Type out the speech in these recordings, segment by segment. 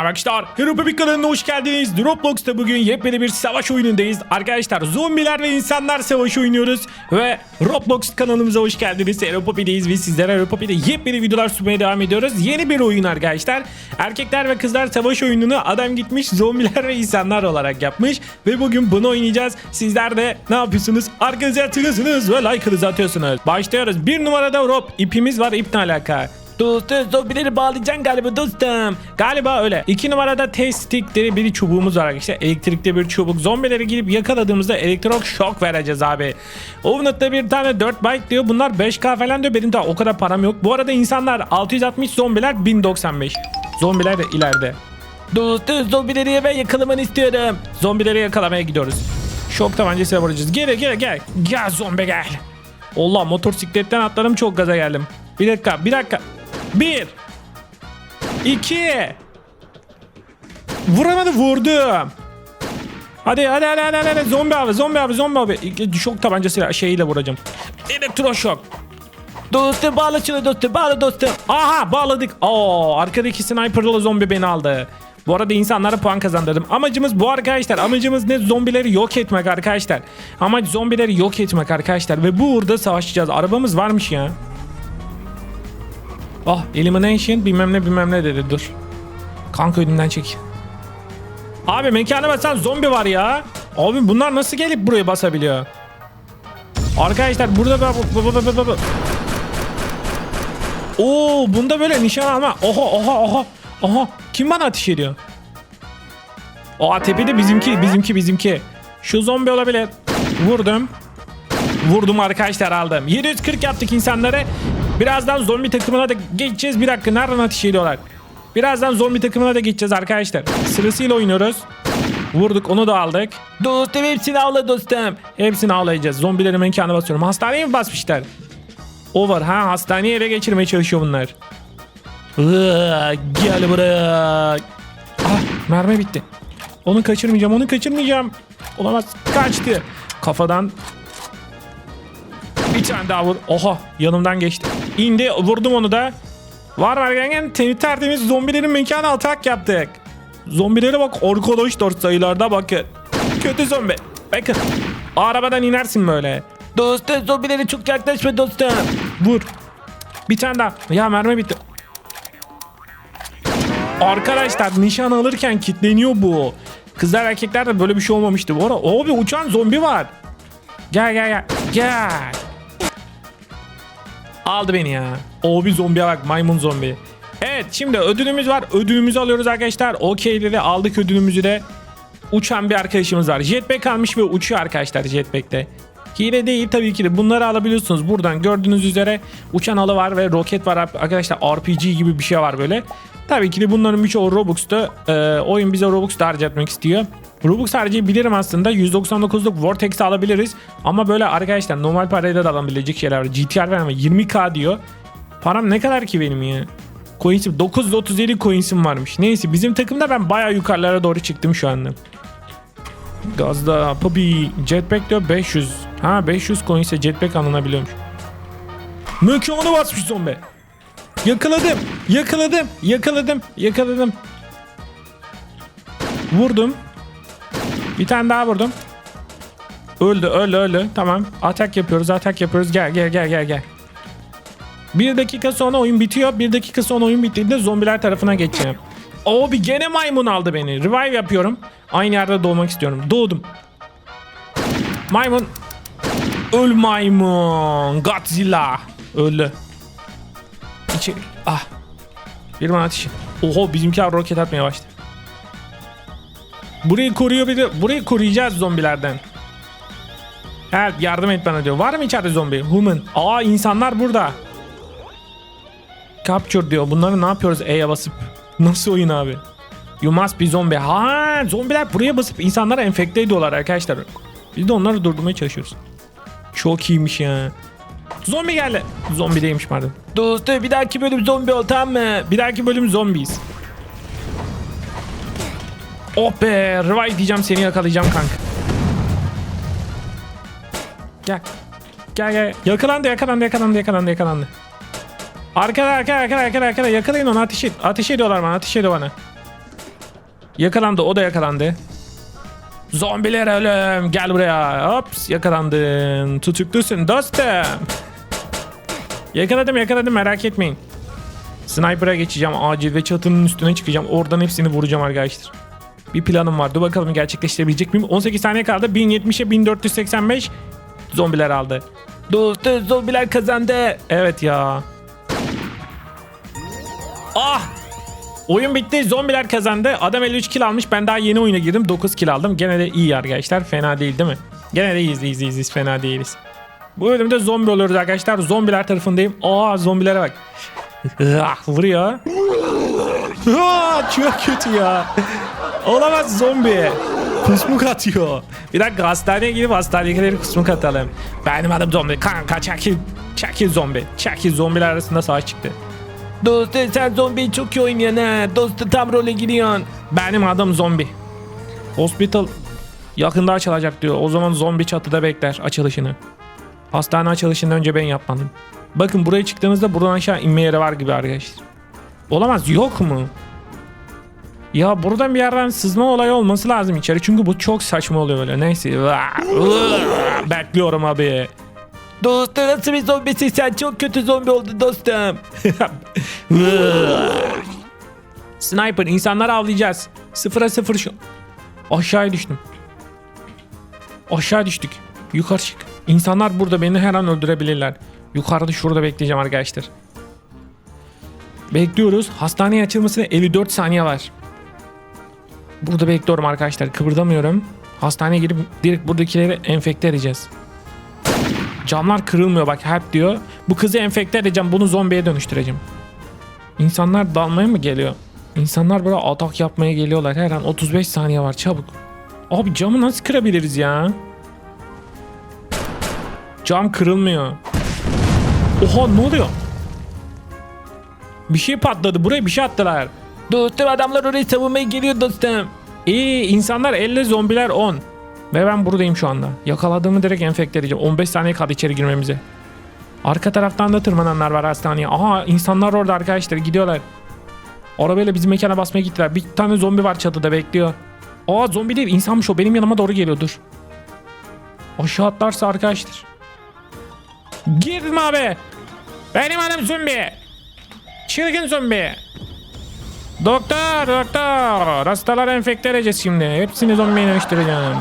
Arkadaşlar Hero Bebek kanalına hoş geldiniz. Roblox'ta bugün yepyeni bir savaş oyunundayız. Arkadaşlar zombiler ve insanlar savaşı oynuyoruz. Ve Roblox kanalımıza hoş geldiniz. Hero Poppy'deyiz ve sizlere Hero Poppy'de yepyeni videolar sunmaya devam ediyoruz. Yeni bir oyun arkadaşlar. Erkekler ve kızlar savaş oyununu adam gitmiş zombiler ve insanlar olarak yapmış. Ve bugün bunu oynayacağız. Sizler de ne yapıyorsunuz? Arkanıza atıyorsunuz ve like'ınızı atıyorsunuz. Başlıyoruz. Bir numarada Rob. ipimiz var. İp ne alaka? Dostum zombileri bağlayacaksın galiba dostum. Galiba öyle. İki numarada test stickleri bir çubuğumuz var arkadaşlar. Elektrikli bir çubuk. Zombileri gidip yakaladığımızda elektrik şok vereceğiz abi. Ovnut'ta bir tane 4 byte diyor. Bunlar 5k falan diyor. Benim daha o kadar param yok. Bu arada insanlar 660 zombiler 1095. Zombiler de ileride. Dostum zombileri ben yakalamanı istiyorum. Zombileri yakalamaya gidiyoruz. Şok tabancasıyla vuracağız. Gel gel gel. Gel zombi gel. Allah motosikletten atladım çok gaza geldim. Bir dakika bir dakika. Bir. İki. Vuramadı vurdum. Hadi hadi hadi hadi, hadi. zombi abi zombi abi zombi abi. Şok tabancasıyla şeyiyle vuracağım. Elektroşok. Dostum bağla şunu dostum bağla dostum. Aha bağladık. Oo arkadaki sniperlı zombi beni aldı. Bu arada insanlara puan kazandırdım. Amacımız bu arkadaşlar. Amacımız ne? Zombileri yok etmek arkadaşlar. Amaç zombileri yok etmek arkadaşlar. Ve bu uğurda savaşacağız. Arabamız varmış ya. Ah elimination bilmem ne bilmem ne dedi dur. Kanka önünden çek. Abi mekana basan zombi var ya. Abi bunlar nasıl gelip buraya basabiliyor? Arkadaşlar burada. Oo bunda böyle nişan alma. Oha oha oha. Oha kim bana ateş ediyor? Aa tepede bizimki bizimki bizimki. Şu zombi olabilir. Vurdum. Vurdum arkadaşlar aldım. 740 yaptık insanları. Birazdan zombi takımına da geçeceğiz. Bir dakika nereden ateş ediyorlar? Birazdan zombi takımına da geçeceğiz arkadaşlar. Sırasıyla oynuyoruz. Vurduk onu da aldık. Dostum hepsini avla dostum. Hepsini avlayacağız. Zombileri mekanına basıyorum. Hastaneye mi basmışlar? Over ha hastaneye ele geçirmeye çalışıyor bunlar. Gel buraya. Ah mermi bitti. Onu kaçırmayacağım onu kaçırmayacağım. Olamaz kaçtı. Kafadan bir tane daha vur. Oha yanımdan geçti. İndi vurdum onu da. Var var gangen temiz tertemiz zombilerin mekanı atak yaptık. Zombilere bak arkadaş dört sayılarda bakın. Kötü zombi. Bakın. Arabadan inersin böyle. Dostum zombilere çok yaklaşma dostum. Vur. Bir tane daha. Ya mermi bitti. Arkadaşlar nişan alırken kitleniyor bu. Kızlar erkekler de böyle bir şey olmamıştı. Bu arada abi uçan zombi var. Gel gel gel. Gel. Aldı beni ya. O bir zombiye bak maymun zombi. Evet şimdi ödülümüz var. Ödülümüzü alıyoruz arkadaşlar. Okey dedi aldık ödülümüzü de. Uçan bir arkadaşımız var. Jetpack almış ve uçuyor arkadaşlar jetpack'te. Hile değil tabii ki de bunları alabiliyorsunuz. Buradan gördüğünüz üzere uçan alı var ve roket var arkadaşlar. RPG gibi bir şey var böyle. Tabii ki de bunların birçoğu Robux'ta. Ee, oyun bize Robux da harcatmak istiyor. Robux harcayabilirim aslında. 199'luk Vortex alabiliriz. Ama böyle arkadaşlar normal parayla da alabilecek şeyler var. GTR var ama 20k diyor. Param ne kadar ki benim ya? Coins'im 937 coins'im varmış. Neyse bizim takımda ben bayağı yukarılara doğru çıktım şu anda. Gazda Poppy Jetpack diyor 500. Ha 500 coins'e jetpack alınabiliyormuş. Mekanı basmış zombi. Yakaladım. Yakaladım. Yakaladım. Yakaladım. Vurdum. Bir tane daha vurdum. Öldü öldü öldü. Tamam. Atak yapıyoruz atak yapıyoruz. Gel gel gel gel gel. Bir dakika sonra oyun bitiyor. Bir dakika sonra oyun bittiğinde zombiler tarafına geçeceğim. O bir gene maymun aldı beni. Revive yapıyorum. Aynı yerde doğmak istiyorum. Doğdum. Maymun. Öl maymun. Godzilla. Öldü. İçeri. Ah. Bir bana ateş. Oho bizimki roket atmaya başladı. Burayı koruyor bir de. Burayı koruyacağız zombilerden. Evet yardım et bana diyor. Var mı içeride zombi? Human. Aa insanlar burada. Capture diyor. Bunları ne yapıyoruz E'ye basıp? Nasıl oyun abi? You must be zombie. Ha zombiler buraya basıp insanlara enfekte ediyorlar arkadaşlar. Biz de onları durdurmaya çalışıyoruz. Çok iyiymiş ya. Zombi geldi. Zombi değilmiş pardon. Dostum bir dahaki bölüm zombi ol tamam mı? Bir dahaki bölüm zombiyiz. Oh be revive diyeceğim seni yakalayacağım kanka. Gel. Gel gel. Yakalandı yakalandı yakalandı yakalandı yakalandı. Arkada arkada arkada arkada arkada yakalayın onu ateş et. Ateş ediyorlar bana ateş ediyor bana. Yakalandı o da yakalandı. Zombiler ölüm gel buraya. Hops yakalandın. Tutuklusun dostum. Yakaladım yakaladım merak etmeyin. Sniper'a geçeceğim acil ve çatının üstüne çıkacağım. Oradan hepsini vuracağım arkadaşlar. Bir planım var. Dur bakalım gerçekleştirebilecek miyim? 18 saniye kaldı. 1070'e 1485 zombiler aldı. Dostum zombiler kazandı. Evet ya. Ah! Oyun bitti. Zombiler kazandı. Adam 53 kill almış. Ben daha yeni oyuna girdim. 9 kill aldım. Gene de iyi arkadaşlar. Fena değil değil mi? Gene de iyiyiz iyiyiz iyiyiz. Fena değiliz. Bu bölümde zombi oluyoruz arkadaşlar. Zombiler tarafındayım. Aa zombilere bak. Ah, Vuruyor. Aa, çok kötü ya. Olamaz zombi. Kusmuk atıyor. Bir dakika hastaneye gidip hastanedekileri kusmuk atalım. Benim adım zombi. Kanka çekil. Çekil zombi. Çekil zombiler arasında savaş çıktı. Dostum sen zombiyi çok iyi oynuyorsun ha. Dostum tam role giriyorsun. Benim adım zombi. Hospital yakında açılacak diyor. O zaman zombi çatıda bekler açılışını. Hastane açılışını önce ben yapmalıyım. Bakın buraya çıktığınızda buradan aşağı inme yeri var gibi arkadaşlar. Olamaz yok mu? Ya buradan bir yerden sızma olayı olması lazım içeri. Çünkü bu çok saçma oluyor böyle. Neyse. Bekliyorum abi. Dostum nasıl bir zombisin sen? Çok kötü zombi oldun dostum. Sniper insanlar avlayacağız. Sıfıra sıfır şu. Aşağıya düştüm. Aşağı düştük. Yukarı çık. İnsanlar burada beni her an öldürebilirler. Yukarıda şurada bekleyeceğim arkadaşlar. Bekliyoruz. Hastaneye açılmasına 54 saniye var. Burada bekliyorum arkadaşlar. Kıpırdamıyorum. Hastaneye girip direkt buradakileri enfekte edeceğiz. Camlar kırılmıyor bak help diyor. Bu kızı enfekte edeceğim. Bunu zombiye dönüştüreceğim. İnsanlar dalmaya mı geliyor? İnsanlar böyle atak yapmaya geliyorlar. Her an 35 saniye var çabuk. Abi camı nasıl kırabiliriz ya? Cam kırılmıyor. Oha ne oluyor? Bir şey patladı. Buraya bir şey attılar. Dostum adamlar orayı savunmaya geliyor dostum. İyi insanlar 50 zombiler 10. Ve ben buradayım şu anda. Yakaladığımı direkt enfekte edeceğim. 15 saniye kaldı içeri girmemize. Arka taraftan da tırmananlar var hastaneye. Aha insanlar orada arkadaşlar gidiyorlar. Arabayla bizim mekana basmaya gittiler. Bir tane zombi var çatıda bekliyor. Aa zombi değil insanmış o benim yanıma doğru geliyor dur. Aşağı atlarsa arkadaşlar. Girdim abi. Benim adım zombi. Çılgın zombi. Doktor doktor. Hastaları enfekte edeceğiz şimdi. Hepsini zombiye dönüştüreceğim.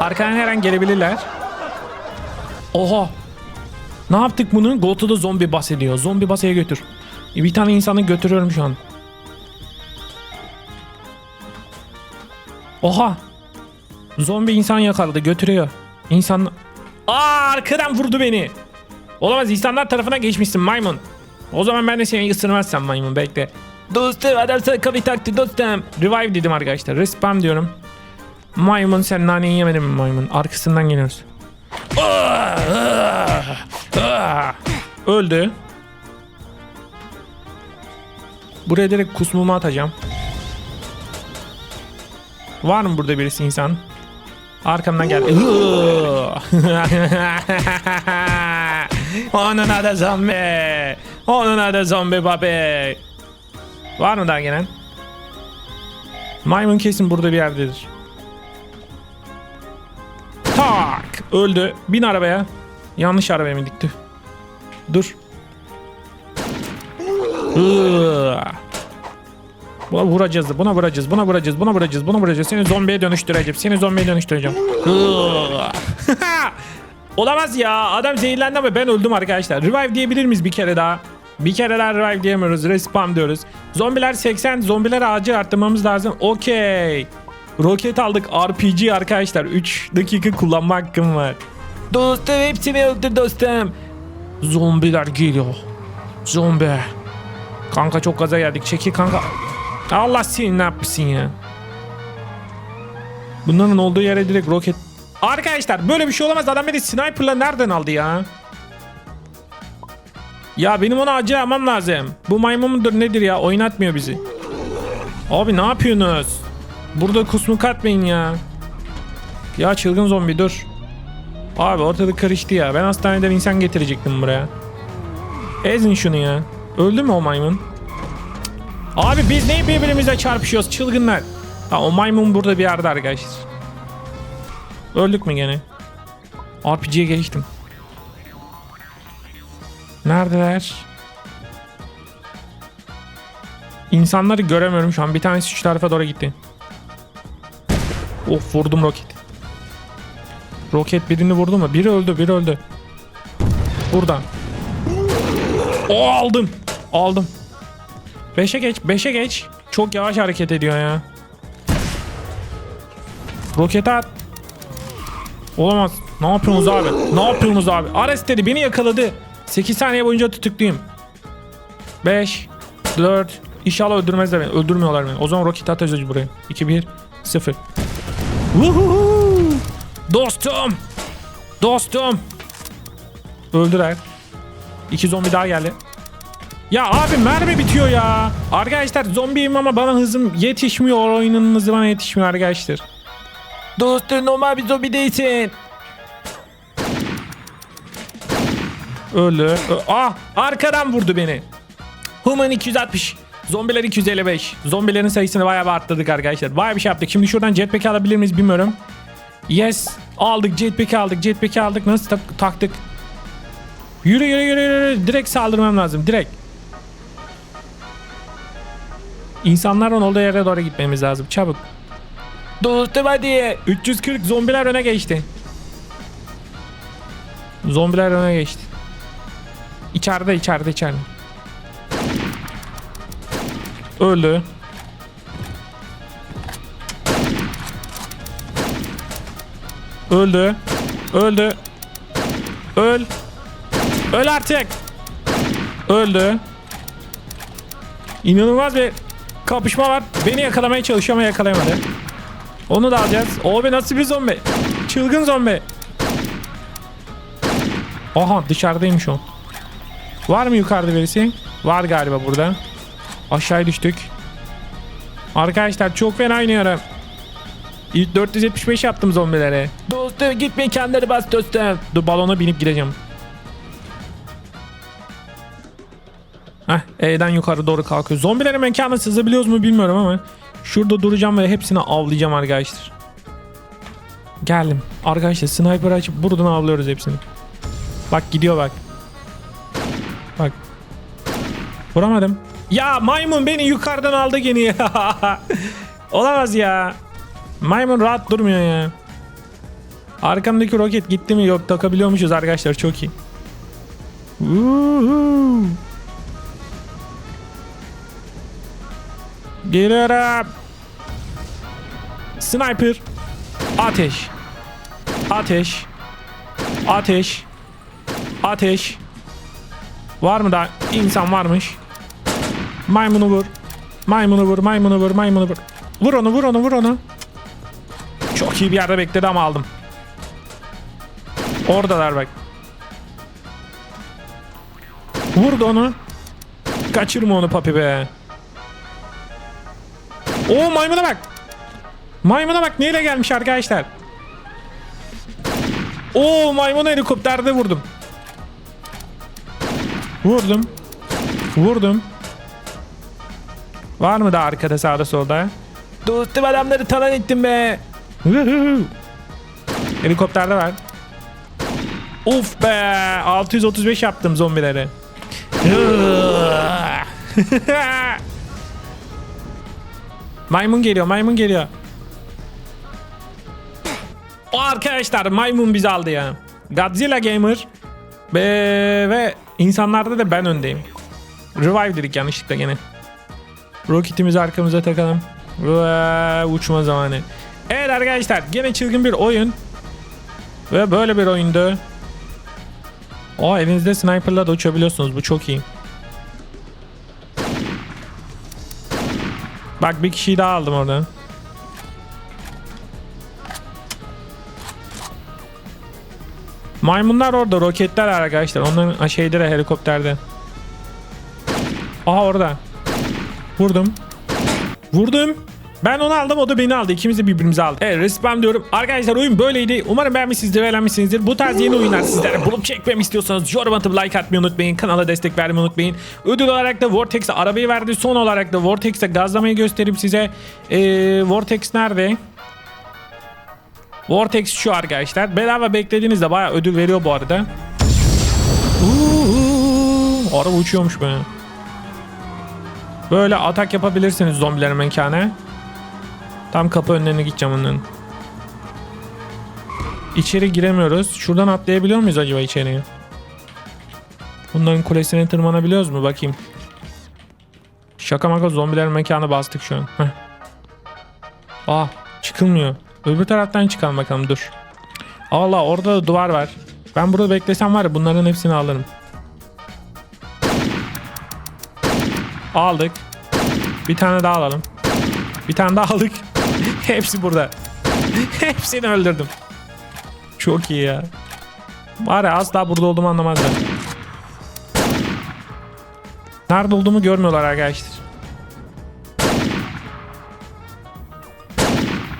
Arkadan her an gelebilirler. Oha. Ne yaptık bunu? Goto'da zombi bahsediyor. Zombi basaya götür. Bir tane insanı götürüyorum şu an. Oha. Zombi insan yakaladı götürüyor. İnsan... Aa arkadan vurdu beni. Olamaz insanlar tarafına geçmişsin maymun. O zaman ben de seni ısırmazsam maymun bekle. Dostum adam sana kapı taktı dostum. Revive dedim arkadaşlar. Respawn diyorum. Maymun sen naneyi yemedin mi maymun? Arkasından geliyoruz. Öldü. Buraya direkt kusmumu atacağım. Var mı burada birisi insan? Arkamdan geldi. Onun adı zombi. Onun adı zombi babi. Var mı daha gelen? Maymun kesin burada bir yerdedir. Tak! Öldü. Bin arabaya. Yanlış arabaya mı dikti? Dur. Buna vuracağız, buna vuracağız, buna vuracağız, buna vuracağız, buna vuracağız. Seni zombiye dönüştüreceğim, seni zombiye dönüştüreceğim. Olamaz ya, adam zehirlendi ama ben öldüm arkadaşlar. Revive diyebilir miyiz bir kere daha? Bir kere daha revive diyemiyoruz, respawn diyoruz. Zombiler 80, zombiler ağacı arttırmamız lazım. Okey. Roket aldık, RPG arkadaşlar. 3 dakika kullanma hakkım var. Dostum hepsini öldür dostum. Zombiler geliyor. Zombi. Kanka çok gaza geldik. Çekil kanka. Allah seni ne yapmışsın ya. Bunların olduğu yere direkt roket... Arkadaşlar böyle bir şey olamaz. Adam beni sniperla nereden aldı ya? Ya benim onu acı almam lazım. Bu maymun mudur nedir ya? Oynatmıyor bizi. Abi ne yapıyorsunuz? Burada kusmuk atmayın ya. Ya çılgın zombi dur. Abi ortalık karıştı ya. Ben hastaneden insan getirecektim buraya. Ezin şunu ya. Öldü mü o maymun? Abi biz ne birbirimize çarpışıyoruz çılgınlar. Ha, o maymun burada bir yerde arkadaşlar. Öldük mü gene? RPG'ye geçtim. Neredeler? İnsanları göremiyorum şu an. Bir tanesi şu tarafa doğru gitti. Of vurdum roket. Roket birini vurdu mu? Biri öldü, biri öldü. Buradan. O aldım. Aldım. 5'e geç, 5'e geç. Çok yavaş hareket ediyor ya. Roket at. Olamaz. Ne yapıyorsunuz abi? Ne yapıyorsunuz abi? Ares dedi beni yakaladı. 8 saniye boyunca tutukluyum. 5 4 İnşallah öldürmezler beni. Öldürmüyorlar beni. O zaman roket atacağız buraya. 2 1 0. Woohoo! Dostum. Dostum. Öldüler. İki zombi daha geldi. Ya abi mermi bitiyor ya. Arkadaşlar zombiyim ama bana hızım yetişmiyor. Oyunun hızı bana yetişmiyor arkadaşlar. Dostum normal bir zombi değilsin. Öldü. Ö- Ah arkadan vurdu beni. Human 260. Zombiler 255. Zombilerin sayısını bayağı bir arttırdık arkadaşlar. Bayağı bir şey yaptık. Şimdi şuradan jetpack alabilir miyiz bilmiyorum. Yes. Aldık jetpack aldık. Jetpack aldık. Nasıl tak- taktık? Yürü yürü yürü yürü. Direkt saldırmam lazım. Direkt. İnsanların olduğu yere doğru gitmemiz lazım. Çabuk. Dostum hadi. 340 zombiler öne geçti. Zombiler öne geçti. İçeride içeride içeride. Öldü. Öldü. Öldü. Öl. Öl artık. Öldü. İnanılmaz bir kapışma var. Beni yakalamaya çalışıyor ama yakalayamadı. Onu da alacağız. O be nasıl bir zombi? Çılgın zombi. Aha dışarıdaymış o. Var mı yukarıda birisi? Var galiba burada. Aşağıya düştük. Arkadaşlar çok fena oynuyorum. İlk 475 yaptım zombilere. Dostum git mekanları bas dostum. Dur balona binip gideceğim. Heh E'den yukarı doğru kalkıyor. Zombilerin mekanı sızabiliyoruz mu bilmiyorum ama. Şurada duracağım ve hepsini avlayacağım arkadaşlar. Geldim. Arkadaşlar sniper açıp buradan avlıyoruz hepsini. Bak gidiyor bak. Bak. Vuramadım. Ya maymun beni yukarıdan aldı gene. Olamaz ya. Maymun rahat durmuyor ya. Arkamdaki roket gitti mi? Yok takabiliyormuşuz arkadaşlar çok iyi. Woohoo. Geliyorum. Sniper. Ateş. Ateş. Ateş. Ateş. Var mı da insan varmış. Maymunu vur. Maymunu vur, maymunu vur, maymunu vur. Vur onu, vur onu, vur onu. Çok iyi bir yerde bekledi ama aldım. Oradalar bak. Vurdu onu. Kaçırma onu papi be. Oo maymuna bak. Maymuna bak neyle gelmiş arkadaşlar. Oo maymunu helikopterde vurdum. Vurdum. Vurdum. Var mı da arkada sağda solda? Dostum adamları talan ettim be. Helikopterde var. Uf be 635 yaptım zombileri. maymun geliyor maymun geliyor. O arkadaşlar maymun bizi aldı ya. Godzilla Gamer be ve insanlarda da ben öndeyim. Revive dedik yanlışlıkla gene. Roketimizi arkamıza takalım. Ve uçma zamanı. Evet arkadaşlar gene çılgın bir oyun. Ve böyle bir oyundu. O elinizde sniperla da uçabiliyorsunuz. Bu çok iyi. Bak bir kişiyi daha aldım oradan. Maymunlar orada roketler arkadaşlar. Onların şeyde de helikopterde. Aha orada. Vurdum. Vurdum. Ben onu aldım o da beni aldı. İkimiz de birbirimizi aldık. Evet respawn diyorum. Arkadaşlar oyun böyleydi. Umarım beğenmişsinizdir eğlenmişsinizdir. Bu tarz yeni oyunlar sizlere bulup çekmemi istiyorsanız yorum atıp like atmayı unutmayın. Kanala destek vermeyi unutmayın. Ödül olarak da Vortex'e arabayı verdi. Son olarak da Vortex'e gazlamayı göstereyim size. Ee, Vortex nerede? Vortex şu arkadaşlar. Bedava beklediğinizde bayağı ödül veriyor bu arada. Uuu, araba uçuyormuş be. Böyle atak yapabilirsiniz zombilerin mekana. Tam kapı önlerine gideceğim onların. İçeri giremiyoruz. Şuradan atlayabiliyor muyuz acaba içeriye? Bunların kulesine tırmanabiliyoruz mu? Bakayım. Şaka maka zombilerin mekanı bastık şu an. Heh. Aa çıkılmıyor. Öbür taraftan çıkalım bakalım dur. Allah orada da duvar var. Ben burada beklesem var ya bunların hepsini alırım. Aldık. Bir tane daha alalım. Bir tane daha aldık. Hepsi burada. Hepsini öldürdüm. Çok iyi ya. Var ya asla burada olduğumu anlamazlar. Nerede olduğumu görmüyorlar arkadaşlar.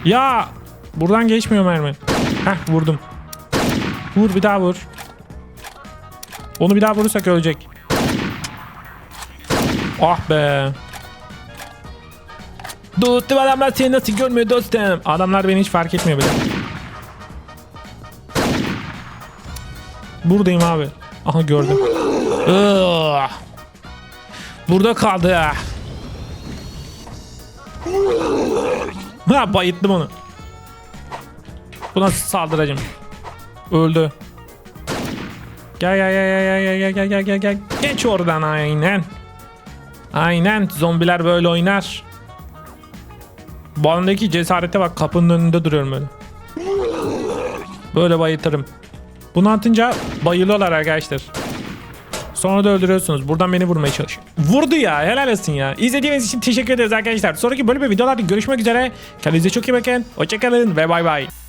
Ya buradan geçmiyor mermi. Heh vurdum. Vur bir daha vur. Onu bir daha vurursak ölecek. Ah be. Dostum adamlar seni nasıl görmüyor dostum. Adamlar beni hiç fark etmiyor bile. Buradayım abi. Aha gördüm. Burada kaldı. Ha bayıttım onu. Buna saldıracağım. Öldü. Gel gel gel gel gel gel gel gel gel. Geç oradan aynen. Aynen zombiler böyle oynar. Bu andaki cesarete bak kapının önünde duruyorum böyle. Böyle bayıltırım. Bunu atınca bayılıyorlar arkadaşlar. Sonra da öldürüyorsunuz. Buradan beni vurmaya çalışıyor. Vurdu ya helal olsun ya. İzlediğiniz için teşekkür ederiz arkadaşlar. Sonraki bölüm ve videolarda görüşmek üzere. Kendinize çok iyi bakın. Hoşçakalın ve bay bay.